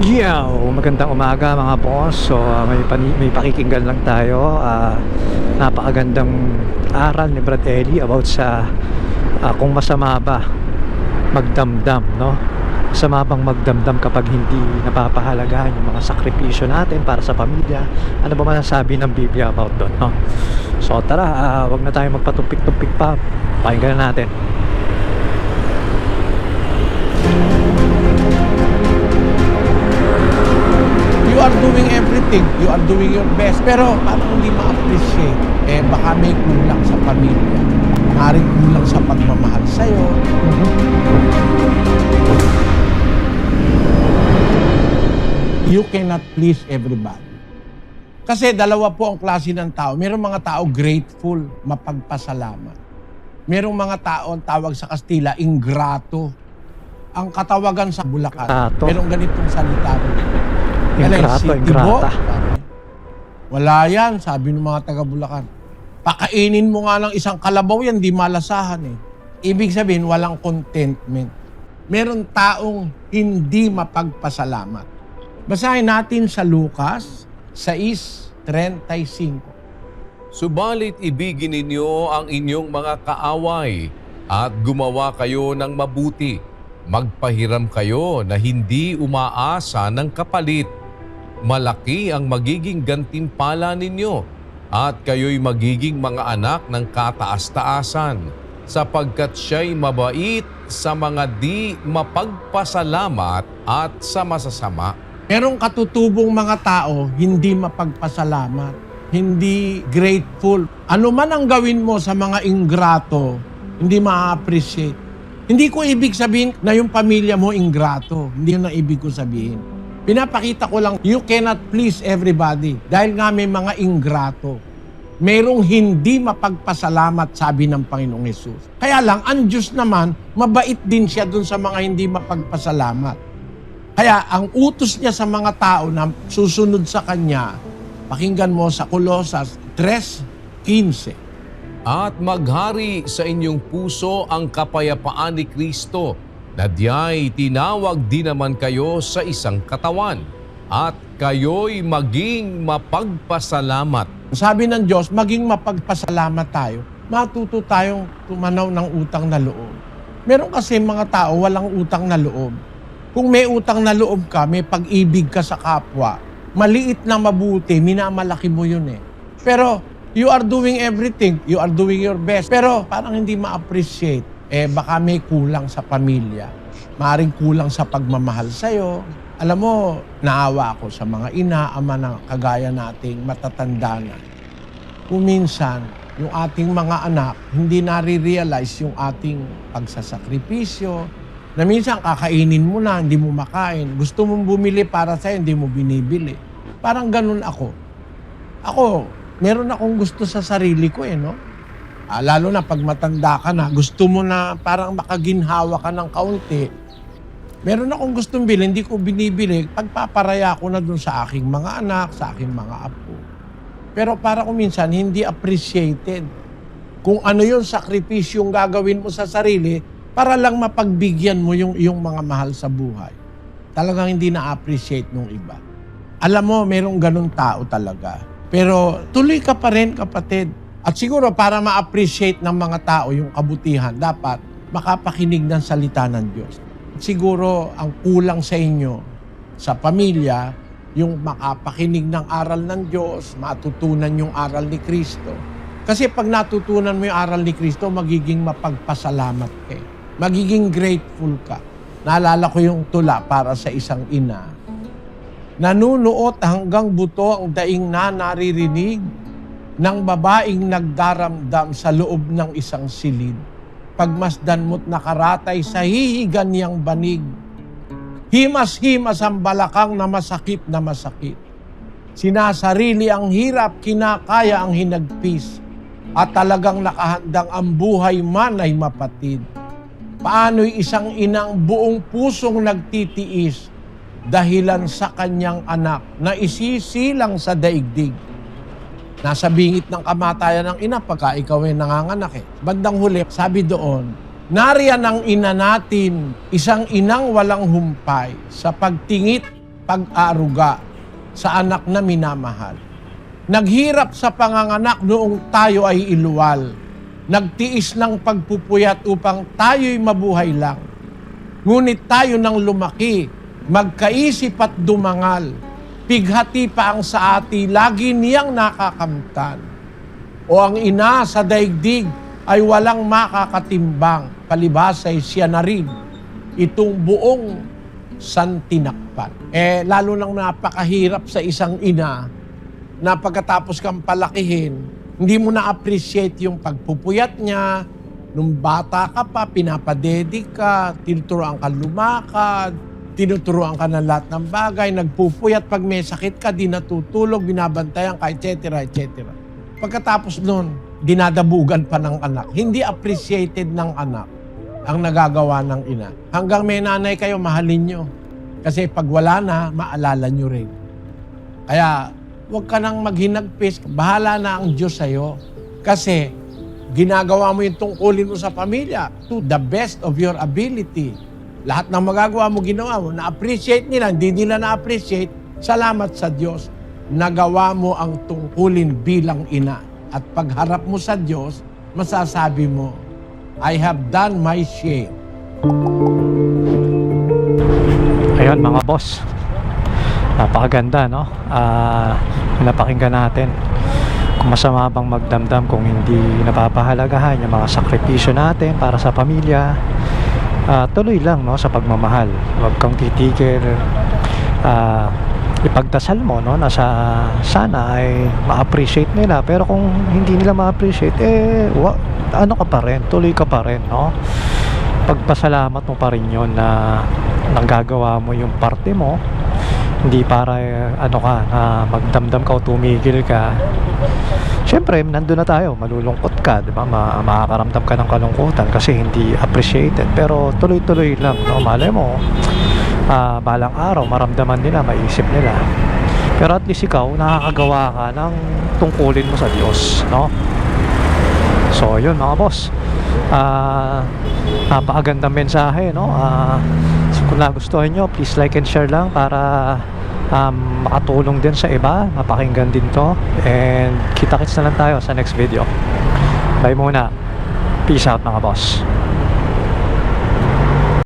Yeah, magandang umaga mga boss. So ah, may pani- may pakikinggan lang tayo. Ah, napakagandang aral ni Brad Eli about sa ah, kung masama ba magdamdam, no? Masama bang magdamdam kapag hindi napapahalagahan yung mga sakripisyo natin para sa pamilya? Ano ba masasabi ng Biblia about doon, no? So tara, ah, wag na tayo magpatupik-tupik pa. Pakinggan na natin. Everything. You are doing your best. Pero parang hindi ma-appreciate. Eh, baka may kulang sa pamilya. Maring kulang sa pagmamahal sa'yo. You cannot please everybody. Kasi dalawa po ang klase ng tao. Merong mga tao grateful, mapagpasalamat. Merong mga tao ang tawag sa Kastila, ingrato. Ang katawagan sa Bulacan. Ingrato. Merong ganitong salita. Si ingrata. Tibo. Wala yan, sabi ng mga taga Bulacan. Pakainin mo nga ng isang kalabaw yan, di malasahan eh. Ibig sabihin, walang contentment. Meron taong hindi mapagpasalamat. Basahin natin sa Lucas 6.35. Subalit ibigin ninyo ang inyong mga kaaway at gumawa kayo ng mabuti. Magpahiram kayo na hindi umaasa ng kapalit. Malaki ang magiging gantimpala ninyo at kayo'y magiging mga anak ng kataas-taasan sapagkat siya'y mabait sa mga di mapagpasalamat at sa masasama. Merong katutubong mga tao, hindi mapagpasalamat, hindi grateful. Ano man ang gawin mo sa mga ingrato, hindi ma-appreciate. Hindi ko ibig sabihin na yung pamilya mo ingrato. Hindi yun ang ibig ko sabihin. Pinapakita ko lang, you cannot please everybody dahil nga may mga ingrato. Merong hindi mapagpasalamat, sabi ng Panginoong Yesus. Kaya lang, ang Diyos naman, mabait din siya dun sa mga hindi mapagpasalamat. Kaya ang utos niya sa mga tao na susunod sa kanya, pakinggan mo sa Colosas 3.15. At maghari sa inyong puso ang kapayapaan ni Kristo na diya'y tinawag din naman kayo sa isang katawan at kayo'y maging mapagpasalamat. Sabi ng Diyos, maging mapagpasalamat tayo. Matuto tayong tumanaw ng utang na loob. Meron kasi mga tao walang utang na loob. Kung may utang na loob ka, may pag-ibig ka sa kapwa, maliit na mabuti, minamalaki mo yun eh. Pero you are doing everything, you are doing your best. Pero parang hindi ma-appreciate. Eh baka may kulang sa pamilya. Maaring kulang sa pagmamahal sa'yo. Alam mo, naawa ako sa mga ina, ama na kagaya nating matatanda na. Kung minsan, yung ating mga anak, hindi nare-realize yung ating pagsasakripisyo, na minsan kakainin mo na, hindi mo makain. Gusto mong bumili para sa'yo, hindi mo binibili. Parang ganun ako. Ako, meron akong gusto sa sarili ko eh, no? Ah, lalo na pag matanda ka na, gusto mo na parang makaginhawa ka ng kaunti. Meron akong gustong bilhin, hindi ko binibili. Pagpaparaya ko na dun sa aking mga anak, sa aking mga apo. Pero para kung minsan, hindi appreciated. Kung ano yung sakripisyong gagawin mo sa sarili, para lang mapagbigyan mo yung, yung mga mahal sa buhay. Talagang hindi na-appreciate nung iba. Alam mo, merong ganun tao talaga. Pero tuloy ka pa rin, kapatid. At siguro para ma-appreciate ng mga tao yung kabutihan, dapat makapakinig ng salita ng Diyos. Siguro ang kulang sa inyo, sa pamilya, yung makapakinig ng aral ng Diyos, matutunan yung aral ni Kristo. Kasi pag natutunan mo yung aral ni Kristo, magiging mapagpasalamat ka. eh. Magiging grateful ka. Naalala ko yung tula para sa isang ina. Nanunuot hanggang buto ang daing na naririnig ng babaeng nagdaramdam sa loob ng isang silid. Pagmasdan mo't nakaratay sa hihigan niyang banig. Himas-himas ang balakang na masakit na masakit. Sinasarili ang hirap, kinakaya ang hinagpis. At talagang nakahandang ang buhay man ay mapatid. Paano'y isang inang buong pusong nagtitiis dahilan sa kanyang anak na isisilang sa daigdig. Nasa bingit ng kamatayan ng ina pagka ikaw ay nanganganak eh. Bandang huli, sabi doon, Nariyan ang ina natin, isang inang walang humpay, sa pagtingit pag-aaruga sa anak na minamahal. Naghirap sa panganganak noong tayo ay iluwal. Nagtiis ng pagpupuyat upang tayo'y mabuhay lang. Ngunit tayo nang lumaki, magkaisip at dumangal. Pighati pa ang sa ati, lagi niyang nakakamtan. O ang ina sa daigdig ay walang makakatimbang, palibas ay siya na rin itong buong santinakpan. Eh, lalo nang napakahirap sa isang ina na pagkatapos kang palakihin, hindi mo na-appreciate yung pagpupuyat niya, nung bata ka pa, pinapadedik ka, tinuturoan ka lumakad, tinuturoan ka ng lahat ng bagay, nagpupuyat pag may sakit ka, di natutulog, binabantayan ka, etc. etc. Pagkatapos nun, dinadabugan pa ng anak. Hindi appreciated ng anak ang nagagawa ng ina. Hanggang may nanay kayo, mahalin nyo. Kasi pag wala na, maalala nyo rin. Kaya, huwag ka nang maghinagpis. Bahala na ang Diyos sa'yo. Kasi, ginagawa mo yung tungkulin mo sa pamilya to the best of your ability. Lahat ng magagawa mo, ginawa mo. Na-appreciate nila, hindi nila na-appreciate. Salamat sa Diyos. Nagawa mo ang tungkulin bilang ina. At pagharap mo sa Diyos, masasabi mo, I have done my share. Ayun mga boss. Napakaganda no? Ah, napakinggan natin. Kung masama bang magdamdam kung hindi napapahalagahan yung mga sakripisyo natin para sa pamilya. Ah, tuloy lang no sa pagmamahal. Huwag kang titigil. Ah, ipagdasal mo no na sa sana ay ma-appreciate nila pero kung hindi nila ma-appreciate eh wa, ano ka pa rin tuloy ka pa rin no pagpasalamat mo pa rin yun na nanggagawa mo yung parte mo hindi para eh, ano ka na magdamdam ka o tumigil ka Siyempre, nandun na tayo, malulungkot ka, di ba? Ma- makakaramdam ka ng kalungkutan kasi hindi appreciated. Pero tuloy-tuloy lang, no? Malay mo, ah, balang araw, maramdaman nila, maisip nila. Pero at least ikaw, nakakagawa ka ng tungkulin mo sa Diyos, no? So, yun mga boss. Ah, napakagandang mensahe, no? Ah, so kung nagustuhan nyo, please like and share lang para um, makatulong din sa iba, mapakinggan din to. And kita-kits na lang tayo sa next video. Bye muna. Peace out mga boss.